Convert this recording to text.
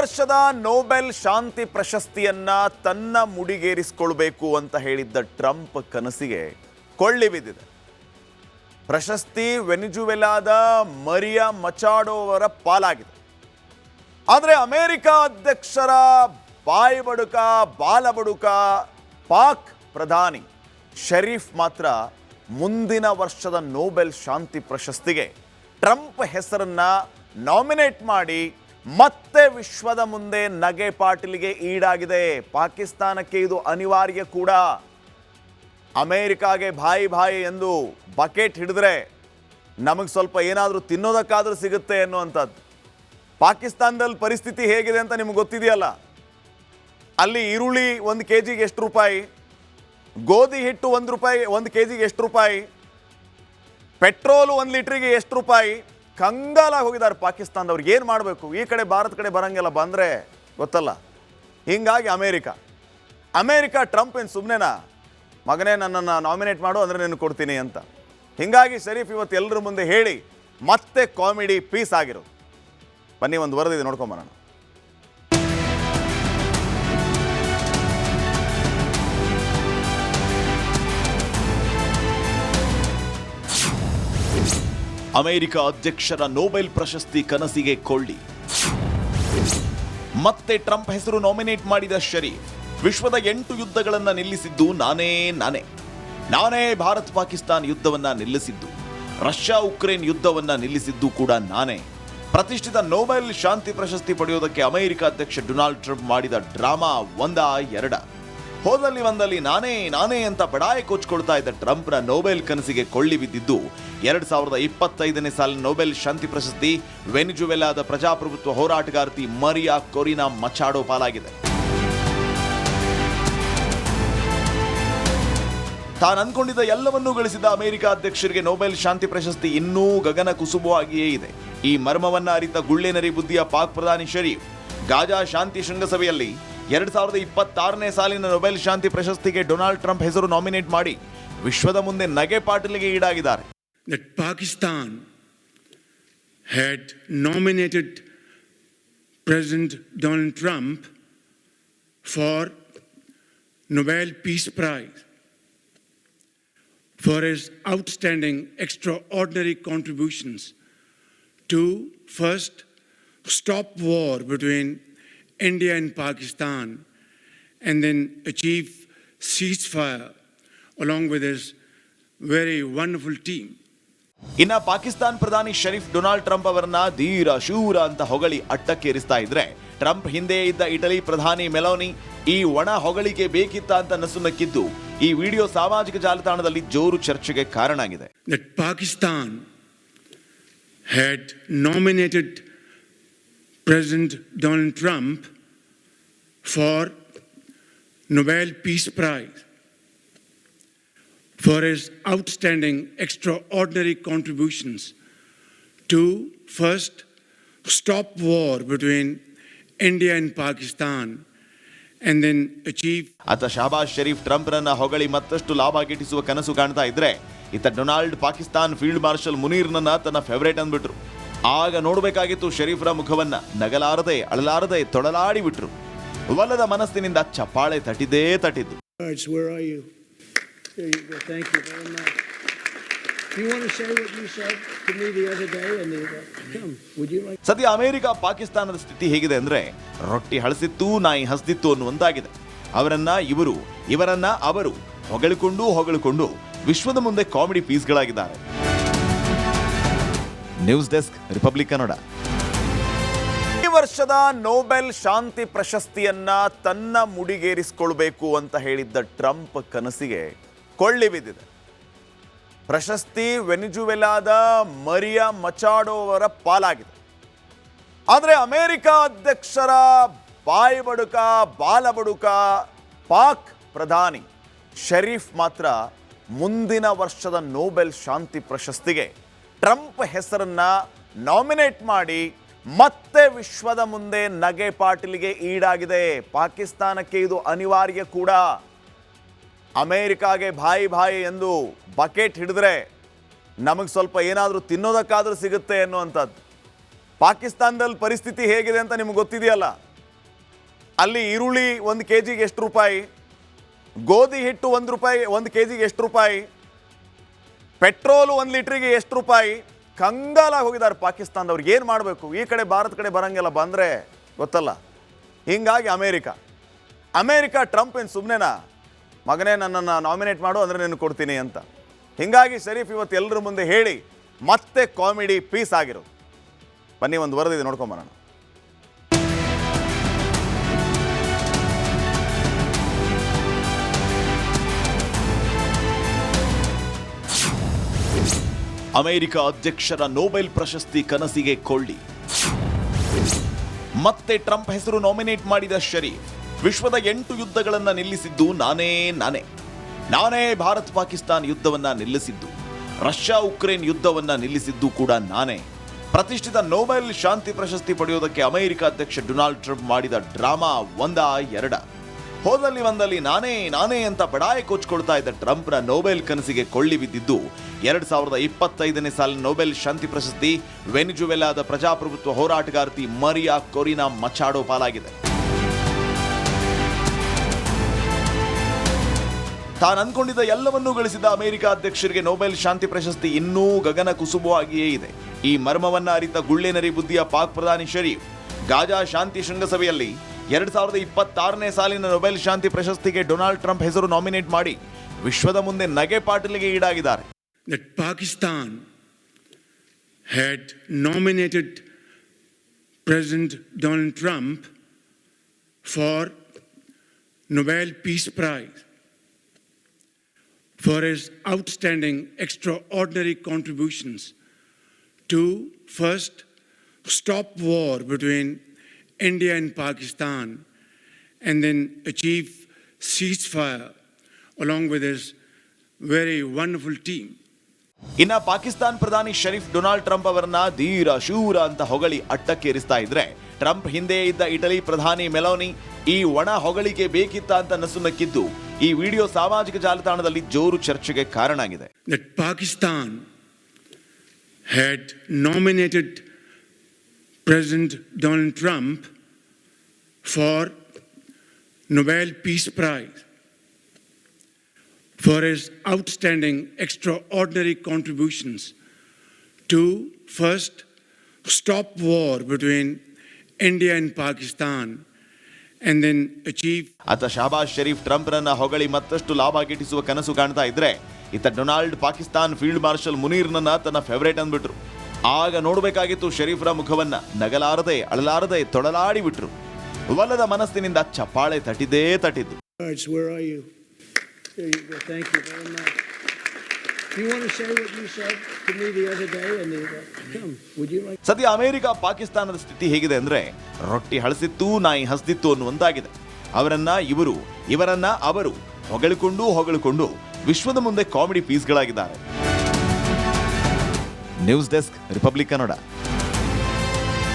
ವರ್ಷದ ನೊಬೆಲ್ ಶಾಂತಿ ಪ್ರಶಸ್ತಿಯನ್ನ ತನ್ನ ಮುಡಿಗೇರಿಸಿಕೊಳ್ಬೇಕು ಅಂತ ಹೇಳಿದ್ದ ಟ್ರಂಪ್ ಕನಸಿಗೆ ಕೊಳ್ಳಿ ಬಿದ್ದಿದೆ. ಪ್ರಶಸ್ತಿ ವೆನಿಜುವೆಲಾದ ಮರಿಯಾ ಮಚಾಡೋವರ ಪಾಲಾಗಿದೆ. ಆದರೆ ಅಮೆರಿಕ ಅಧ್ಯಕ್ಷರ ಬಾಯಿ ಬಡುಕ ಬಾಲ ಪಾಕ್ ಪ್ರಧಾನಿ ಶರೀಫ್ ಮಾತ್ರ ಮುಂದಿನ ವರ್ಷದ ನೊಬೆಲ್ ಶಾಂತಿ ಪ್ರಶಸ್ತಿಗೆ ಟ್ರಂಪ್ ಹೆಸರನ್ನ ನಾಮಿನೇಟ್ ಮಾಡಿ ಮತ್ತೆ ವಿಶ್ವದ ಮುಂದೆ ನಗೆ ಪಾಟೀಲಿಗೆ ಈಡಾಗಿದೆ. ಪಾಕಿಸ್ತಾನಕ್ಕೆ ಇದು ಅನಿವಾರ್ಯ ಕೂಡ. ಅಮೇರಿಕಾಗೆ ಬಾಯಿ ಬಾಯಿ ಎಂದು ಬಕೆಟ್ ಹಿಡಿದ್ರೆ ನಮಗೆ ಸ್ವಲ್ಪ ಏನಾದರೂ ತಿನ್ನೋದಕ್ಕಾದರೂ ಸಿಗುತ್ತೆ ಅನ್ನುವಂಥದ್ದು. ಪಾಕಿಸ್ತಾನದಲ್ಲಿ ಪರಿಸ್ಥಿತಿ ಹೇಗಿದೆ ಅಂತ ನಿಮ್ಗೆ ಗೊತ್ತಿದೆಯಲ್ಲ? ಅಲ್ಲಿ ಈರುಳ್ಳಿ ಒಂದು ಕೆ ಜಿಗೆ ಎಷ್ಟು ರೂಪಾಯಿ? ಗೋಧಿ ಹಿಟ್ಟು ಒಂದು ರೂಪಾಯಿ, ಒಂದು ಕೆ ಜಿಗೆ ಎಷ್ಟು ರೂಪಾಯಿ? ಪೆಟ್ರೋಲು ಒಂದು ಲೀಟ್ರಿಗೆ ಎಷ್ಟು ರೂಪಾಯಿ? ಕಂಗಾಲಾಗಿ ಹೋಗಿದ್ದಾರೆ ಪಾಕಿಸ್ತಾನದವ್ರು. ಏನು ಮಾಡಬೇಕು? ಈ ಕಡೆ ಭಾರತ ಕಡೆ ಬರಂಗಿಲ್ಲ ಬಂದರೆ ಗೊತ್ತಲ್ಲ. ಹೀಗಾಗಿ ಅಮೇರಿಕ. ಅಮೇರಿಕ ಟ್ರಂಪ್ ಏನು ಸುಮ್ಮನೆನಾ ಮಗನೇ ನನ್ನನ್ನು ನಾಮಿನೇಟ್ ಮಾಡು, ಅಂದರೆ ನೀನು ಕೊಡ್ತೀನಿ ಅಂತ. ಹೀಗಾಗಿ ಶರೀಫ್ ಇವತ್ತು ಎಲ್ಲರ ಮುಂದೆ ಹೇಳಿ ಮತ್ತೆ ಕಾಮಿಡಿ ಪೀಸ್ ಆಗಿರೋದು ಬನ್ನಿ, ಒಂದು ವರದಿದೆ ನೋಡ್ಕೊಂಬರೋಣ ಅಮೆರಿಕ ಅಧ್ಯಕ್ಷರ ನೋಬೆಲ್ ಪ್ರಶಸ್ತಿ ಕನಸಿಗೆ ಕೊಳ್ಳಿ. ಮತ್ತೆ ಟ್ರಂಪ್ ಹೆಸರು ನಾಮಿನೇಟ್ ಮಾಡಿದ ಶರೀಫ್, ವಿಶ್ವದ ಎಂಟು ಯುದ್ಧಗಳನ್ನು ನಿಲ್ಲಿಸಿದ್ದು ನಾನೇ ನಾನೇ. ನಾನೇ ಭಾರತ್ ಪಾಕಿಸ್ತಾನ್ ಯುದ್ಧವನ್ನ ನಿಲ್ಲಿಸಿದ್ದು, ರಷ್ಯಾ ಉಕ್ರೇನ್ ಯುದ್ಧವನ್ನ ನಿಲ್ಲಿಸಿದ್ದು ಕೂಡ ನಾನೇ. ಪ್ರತಿಷ್ಠಿತ ನೊಬೆಲ್ ಶಾಂತಿ ಪ್ರಶಸ್ತಿ ಪಡೆಯೋದಕ್ಕೆ ಅಮೆರಿಕ ಅಧ್ಯಕ್ಷ ಡೊನಾಲ್ಡ್ ಟ್ರಂಪ್ ಮಾಡಿದ ಡ್ರಾಮಾ ಒಂದ ಎರಡ. ಹೋದಲ್ಲಿ ಒಂದಲ್ಲಿ ನಾನೇ ನಾನೇ ಅಂತ ಬಡಾಯಿ ಕೊಚ್ಕೊಳ್ತಾ ಇದ್ದ ಟ್ರಂಪ್ನ ನೊಬೆಲ್ ಕನಸಿಗೆ ಕೊಳ್ಳಿ ಬಿದ್ದಿದ್ದು. ಎರಡ್ ಸಾವಿರದ ಇಪ್ಪತ್ತೈದನೇ ಸಾಲಿನ ನೊಬೆಲ್ ಶಾಂತಿ ಪ್ರಶಸ್ತಿ, ವೆನಿಜುವೆಲಾದ ಪ್ರಜಾಪ್ರಭುತ್ವ ಹೋರಾಟಗಾರ್ತಿ ಮರಿಯಾ ಕೊರಿನಾ ಮಚಾಡೋ ಪಾಲಾಗಿದೆ. ತಾನು ಅಂದ್ಕೊಂಡಿದ್ದ ಎಲ್ಲವನ್ನೂ ಗಳಿಸಿದ ಅಮೆರಿಕ ಅಧ್ಯಕ್ಷರಿಗೆ ನೊಬೆಲ್ ಶಾಂತಿ ಪ್ರಶಸ್ತಿ ಇನ್ನೂ ಗಗನ ಕುಸುಬವಾಗಿಯೇ ಇದೆ. ಈ ಮರ್ಮವನ್ನ ಅರಿತ ಗುಳ್ಳೆನರಿ ಬುದ್ಧಿಯ ಪಾಕ್ ಪ್ರಧಾನಿ ಶರೀಫ್, ಗಾಜಾ ಶಾಂತಿ ಶೃಂಗಸಭೆಯಲ್ಲಿ ಎರಡು ಸಾವಿರದ ಇಪ್ಪತ್ತಾರನೇ ಸಾಲಿನ ನೊಬೆಲ್ ಶಾಂತಿ ಪ್ರಶಸ್ತಿಗೆ ಡೊನಾಲ್ಡ್ ಟ್ರಂಪ್ ಹೆಸರು ನಾಮಿನೇಟ್ ಮಾಡಿ ವಿಶ್ವದ ಮುಂದೆ ನಗೆ ಪಾಟಲಿಗೆ ಈಡಾಗಿದ್ದಾರೆ. Pakistan had nominated president Donald Trump for Nobel peace prize for is outstanding extraordinary contributions to first stop war between India and Pakistan and then achieve ceasefire along with his very wonderful team. ಇನ್ನ ಪಾಕಿಸ್ತಾನ್ ಪ್ರಧಾನಿ Sharif Donald Trump ಅವರನ್ನ ಧೀರ ಶೂರ ಅಂತ ಹೊಗಳಿ ಅಟ್ಟಕ್ಕೇರಿಸ್ತಾ ಇದ್ರೆ Trump ಹಿಂದೆ ಇದ್ದ Italy ಪ್ರಧಾನಿ ಮೆಲೋನಿ ಈ ಒಣ ಹೊಗಳಿಕೆ ಬೇಕಿತ್ತ ಅಂತ ನಸುನಕ್ಕಿದ್ದು ಈ ವಿಡಿಯೋ ಸಾಮಾಜಿಕ ಜಾಲತಾಣದಲ್ಲಿ ಜೋರು ಚರ್ಚೆಗೆ ಕಾರಣ ಆಗಿದೆ Pakistan Pakistan had nominated President Donald Trump for Nobel Peace Prize for his outstanding extraordinary contributions to first stop war between India and Pakistan and then achieve ಆತ ಶಹಬಾಜ್ ಶರೀಫ್ ಟ್ರಂಪ್ರನ್ನ ಹೊಗಳಿ ಮತ್ತಷ್ಟು ಲಾಭ ಗಿಟ್ಟಿಸುವ ಕನಸು ಕಾಣ್ತಾ ಇದ್ರೆ ಇತ್ತ ಡೊನಾಲ್ಡ್ ಪಾಕಿಸ್ತಾನ್ ಫೀಲ್ಡ್ ಮಾರ್ಷಲ್ ಮುನೀರ್ನನ್ನ ತನ್ನ ಫೇವರೇಟ್ ಅಂದ್ಬಿಟ್ರು ಆಗ ನೋಡಬೇಕಾಗಿತ್ತು ಶರೀಫ್ರ ಮುಖವನ್ನ ನಗಲಾರದೆ ಅಳಲಾರದೆ ತೊಡಲಾಡಿ ಬಿಟ್ರು. ಒಲ್ಲದ ಮನಸ್ಸಿನಿಂದ ಚಪ್ಪಾಳೆ ತಟ್ಟಿದ್ದೇ ತಟ್ಟಿದ್ದು. Like? ಸದ್ಯ ಅಮೆರಿಕ ಪಾಕಿಸ್ತಾನದ ಸ್ಥಿತಿ ಹೇಗಿದೆ ಅಂದ್ರೆ ರೊಟ್ಟಿ ಹಳಸಿತ್ತು ನಾಯಿ ಹಸ್ದಿತ್ತು ಅನ್ನುವಂತಾಗಿದೆ. ಅವರನ್ನ ಇವರು ಇವರನ್ನ ಅವರು ಹೊಗಳಿಕೊಂಡು ಹೊಗಳಿಕೊಂಡು ವಿಶ್ವದ ಮುಂದೆ comedy ಪೀಸ್ಗಳಾಗಿದ್ದಾರೆ. News desk, Republic Kannada. ಈ ವರ್ಷದ ನೊಬೆಲ್ ಶಾಂತಿ ಪ್ರಶಸ್ತಿಯನ್ನ ತನ್ನ ಮುಡಿಗೇರಿಸಿಕೊಳ್ಬೇಕು ಅಂತ ಹೇಳಿದ್ದ ಟ್ರಂಪ್ ಕನಸಿಗೆ ಕೊಳ್ಳಿ ಬಿದ್ದಿದೆ. ಪ್ರಶಸ್ತಿ ವೆನಿಜುವೆಲಾದ ಮರಿಯಾ ಮಚಾಡೋವರ ಪಾಲಾಗಿದೆ. ಆದರೆ ಅಮೆರಿಕ ಅಧ್ಯಕ್ಷರ ಬಾಯಿ ಬಡುಕ, ಬಾಲ ಬಡುಕ ಪಾಕ್ ಪ್ರಧಾನಿ ಶರೀಫ್ ಮಾತ್ರ ಮುಂದಿನ ವರ್ಷದ ನೋಬೆಲ್ ಶಾಂತಿ ಪ್ರಶಸ್ತಿಗೆ ಟ್ರಂಪ್ ಹೆಸರನ್ನ ನಾಮಿನೇಟ್ ಮಾಡಿ ಮತ್ತೆ ವಿಶ್ವದ ಮುಂದೆ ನಗೆ ಪಾಟೀಲಿಗೆ ಈಡಾಗಿದೆ. ಪಾಕಿಸ್ತಾನಕ್ಕೆ ಇದು ಅನಿವಾರ್ಯ ಕೂಡ. ಅಮೇರಿಕಾಗೆ ಬಾಯಿ ಬಾಯಿ ಎಂದು ಬಕೆಟ್ ಹಿಡಿದ್ರೆ ನಮಗೆ ಸ್ವಲ್ಪ ಏನಾದರೂ ತಿನ್ನೋದಕ್ಕಾದರೂ ಸಿಗುತ್ತೆ ಅನ್ನುವಂಥದ್ದು. ಪಾಕಿಸ್ತಾನದಲ್ಲಿ ಪರಿಸ್ಥಿತಿ ಹೇಗಿದೆ ಅಂತ ನಿಮ್ಗೆ ಗೊತ್ತಿದೆಯಲ್ಲ? ಅಲ್ಲಿ ಈರುಳ್ಳಿ ಒಂದು ಕೆ ಜಿಗೆ ಎಷ್ಟು ರೂಪಾಯಿ? ಗೋಧಿ ಹಿಟ್ಟು ಒಂದು ರೂಪಾಯಿ, ಒಂದು ಕೆ ಜಿಗೆ ಎಷ್ಟು ರೂಪಾಯಿ? ಪೆಟ್ರೋಲು ಒಂದು ಲೀಟ್ರಿಗೆ ಎಷ್ಟು ರೂಪಾಯಿ? ಕಂಗಾಲಾಗಿ ಹೋಗಿದ್ದಾರೆ ಪಾಕಿಸ್ತಾನದವ್ರು. ಏನು ಮಾಡಬೇಕು? ಈ ಕಡೆ ಭಾರತ ಕಡೆ ಬರಂಗಿಲ್ಲ ಬಂದರೆ ಗೊತ್ತಲ್ಲ. ಹೀಗಾಗಿ ಅಮೇರಿಕ. ಅಮೇರಿಕ ಟ್ರಂಪ್ ಏನು ಸುಮ್ಮನೆನಾ ಮಗನೇ ನನ್ನನ್ನು ನಾಮಿನೇಟ್ ಮಾಡು, ಅಂದರೆ ನೀನು ಕೊಡ್ತೀನಿ ಅಂತ. ಹೀಗಾಗಿ ಶರೀಫ್ ಇವತ್ತು ಎಲ್ಲರ ಮುಂದೆ ಹೇಳಿ, ಮತ್ತೆ ಕಾಮಿಡಿ ಪೀಸ್ ಆಗಿರೋದು ಬನ್ನಿ, ಒಂದು ವರದಿದೆ ನೋಡ್ಕೊಂಬರೋಣ ಅಮೆರಿಕ ಅಧ್ಯಕ್ಷರ ನೋಬೆಲ್ ಪ್ರಶಸ್ತಿ ಕನಸಿಗೆ ಕೊಳ್ಳಿ. ಮತ್ತೆ ಟ್ರಂಪ್ ಹೆಸರು ನಾಮಿನೇಟ್ ಮಾಡಿದ ಶರೀಫ್, ವಿಶ್ವದ ಎಂಟು ಯುದ್ಧಗಳನ್ನು ನಿಲ್ಲಿಸಿದ್ದು ನಾನೇ ನಾನೇ. ನಾನೇ ಭಾರತ್ ಪಾಕಿಸ್ತಾನ್ ಯುದ್ಧವನ್ನ ನಿಲ್ಲಿಸಿದ್ದು, ರಷ್ಯಾ ಉಕ್ರೇನ್ ಯುದ್ಧವನ್ನ ನಿಲ್ಲಿಸಿದ್ದು ಕೂಡ ನಾನೇ. ಪ್ರತಿಷ್ಠಿತ ನೊಬೆಲ್ ಶಾಂತಿ ಪ್ರಶಸ್ತಿ ಪಡೆಯೋದಕ್ಕೆ ಅಮೆರಿಕ ಅಧ್ಯಕ್ಷ ಡೊನಾಲ್ಡ್ ಟ್ರಂಪ್ ಮಾಡಿದ ಡ್ರಾಮಾ ಒಂದ ಎರಡ. ಹೋದಲ್ಲಿ ಒಂದಲ್ಲಿ ನಾನೇ ನಾನೇ ಅಂತ ಬಡಾಯಿ ಕೊಚ್ಕೊಳ್ತಾ ಇದ್ದ ಟ್ರಂಪ್ನ ನೊಬೆಲ್ ಕನಸಿಗೆ ಕೊಳ್ಳಿ ಬಿದ್ದಿದ್ದು. ಎರಡ್ ಸಾವಿರದ ಇಪ್ಪತ್ತೈದನೇ ಸಾಲಿನ ನೊಬೆಲ್ ಶಾಂತಿ ಪ್ರಶಸ್ತಿ, ವೆನಿಜುವೆಲಾದ ಪ್ರಜಾಪ್ರಭುತ್ವ ಹೋರಾಟಗಾರ್ತಿ ಮರಿಯಾ ಕೊರಿನಾ ಮಚಾಡೋ ಪಾಲಾಗಿದೆ. ತಾನು ಅಂದ್ಕೊಂಡಿದ್ದ ಎಲ್ಲವನ್ನೂ ಗಳಿಸಿದ ಅಮೆರಿಕ ಅಧ್ಯಕ್ಷರಿಗೆ ನೊಬೆಲ್ ಶಾಂತಿ ಪ್ರಶಸ್ತಿ ಇನ್ನೂ ಗಗನ ಕುಸುಬುವಾಗಿಯೇ ಇದೆ. ಈ ಮರ್ಮವನ್ನ ಅರಿತ ಗುಳ್ಳೆನರಿ ಬುದ್ಧಿಯ ಪಾಕ್ ಪ್ರಧಾನಿ ಶರೀಫ್, ಗಾಜಾ ಶಾಂತಿ ಶೃಂಗಸಭೆಯಲ್ಲಿ ಎರಡು ಸಾವಿರದ ಇಪ್ಪತ್ತಾರನೇ ಸಾಲಿನ ನೊಬೆಲ್ ಶಾಂತಿ ಪ್ರಶಸ್ತಿಗೆ ಡೊನಾಲ್ಡ್ ಟ್ರಂಪ್ ಹೆಸರು ನಾಮಿನೇಟ್ ಮಾಡಿ ವಿಶ್ವದ ಮುಂದೆ ನಗೆ ಪಾಟಲಿಗೆ ಈಡಾಗಿದ್ದಾರೆ. Pakistan had nominated president Donald Trump for Nobel peace prize for is outstanding extraordinary contributions to first stop war between India and Pakistan and then achieve ceasefire along with his very wonderful team. ಇನ್ನ ಪಾಕಿಸ್ತಾನ್ ಪ್ರಧಾನಿ Sharif Donald Trump ಅವರನ್ನ ಧೀರ ಶೂರ ಅಂತ ಹೊಗಳಿ ಅಟ್ಟಕ್ಕೇರಿಸ್ತಾ ಇದ್ರೆ Trump ಹಿಂದೆ ಇದ್ದ Italy ಪ್ರಧಾನಿ ಮೆಲೋನಿ ಈ ಒಣ ಹೊಗಳಿಕೆ ಬೇಕಿತ್ತ ಅಂತ ನಸುನಕ್ಕಿದ್ದು ಈ ವಿಡಿಯೋ ಸಾಮಾಜಿಕ ಜಾಲತಾಣದಲ್ಲಿ ಜೋರು ಚರ್ಚೆಗೆ ಕಾರಣ ಆಗಿದೆ Pakistan Pakistan had nominated President Donald Trump for Nobel Peace Prize for his outstanding extraordinary contributions to first stop war between India and Pakistan and then achieve ಆತ ಶಹಬಾಜ್ ಶರೀಫ್ ಟ್ರಂಪ್ರನ್ನ ಹೊಗಳಿ ಮತ್ತಷ್ಟು ಲಾಭ ಗಿಟ್ಟಿಸುವ ಕನಸು ಕಾಣ್ತಾ ಇದ್ರೆ ಇತ್ತ ಡೊನಾಲ್ಡ್ ಪಾಕಿಸ್ತಾನ್ ಫೀಲ್ಡ್ ಮಾರ್ಷಲ್ ಮುನೀರ್ನನ್ನ ತನ್ನ ಫೇವರೇಟ್ ಅಂದ್ಬಿಟ್ರು ಆಗ ನೋಡಬೇಕಾಗಿತ್ತು ಶರೀಫ್ರ ಮುಖವನ್ನ ನಗಲಾರದೆ ಅಳಲಾರದೆ ತೊಡಲಾಡಿ ಬಿಟ್ರು. ಒಲ್ಲದ ಮನಸ್ಸಿನಿಂದ ಚಪ್ಪಾಳೆ ತಟ್ಟಿದ್ದೇ ತಟ್ಟಿದ್ದು. Like? ಸದ್ಯ ಅಮೆರಿಕ ಪಾಕಿಸ್ತಾನದ ಸ್ಥಿತಿ ಹೇಗಿದೆ ಅಂದ್ರೆ ರೊಟ್ಟಿ ಹಳಸಿತ್ತು ನಾಯಿ ಹಸ್ದಿತ್ತು ಅನ್ನುವಂತಾಗಿದೆ. ಅವರನ್ನ ಇವರು ಇವರನ್ನ ಅವರು ಹೊಗಳಿಕೊಂಡು ಹೊಗಳಿಕೊಂಡು ವಿಶ್ವದ ಮುಂದೆ comedy ಪೀಸ್ಗಳಾಗಿದ್ದಾರೆ. News desk Republic Kannada